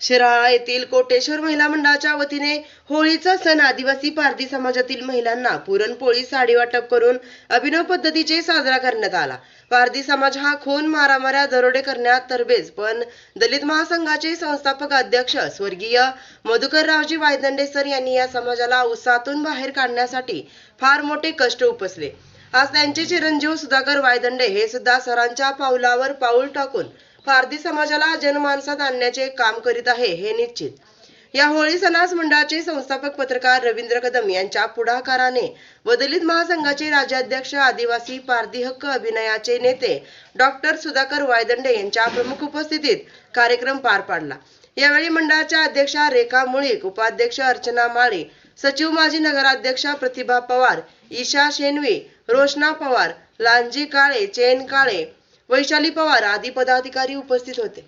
शिराळा येथील कोटेश्वर महिला मंडळाच्या वतीने होळीचा सण आदिवासी पारधी समाजातील महिलांना पुरणपोळी साडी वाटप करून अभिनव पद्धतीचे साजरा करण्यात आला. पारधी समाज हा खून मारामाऱ्या दरोडे करण्यात तरबेज पण दलित महासंघाचे संस्थापक अध्यक्ष स्वर्गीय मधुकररावजी वायदंडे सर यांनी या समाजाला उसातून बाहेर काढण्यासाठी फार मोठे कष्ट उपसले. आज त्यांचे चिरंजीव सुधाकर वायदंडे हे सुद्धा सरांच्या पावलावर पाऊल टाकून पारधी समाजाला जनमानसात आणण्याचे काम करीत आहे हे निश्चित. या होळी सणास मंडळाचे संस्थापक पत्रकार रवींद्र कदम यांच्या पुढाकाराने व दलित महासंघाचे राज्याध्यक्ष आदिवासी पारधी हक्क अभिनयाचे नेते डॉक्टर सुधाकर वायदंडे यांच्या प्रमुख उपस्थितीत कार्यक्रम पार पाडला. यावेळी मंडळाच्या अध्यक्षा रेखा मुळीक उपाध्यक्ष अर्चना माळे सचिव माजी नगराध्यक्षा प्रतिभा पवार ईशा शेनवी रोशना पवार लांजी काळे चेन काळे वैशाली पवार आदी पदाधिकारी उपस्थित होते.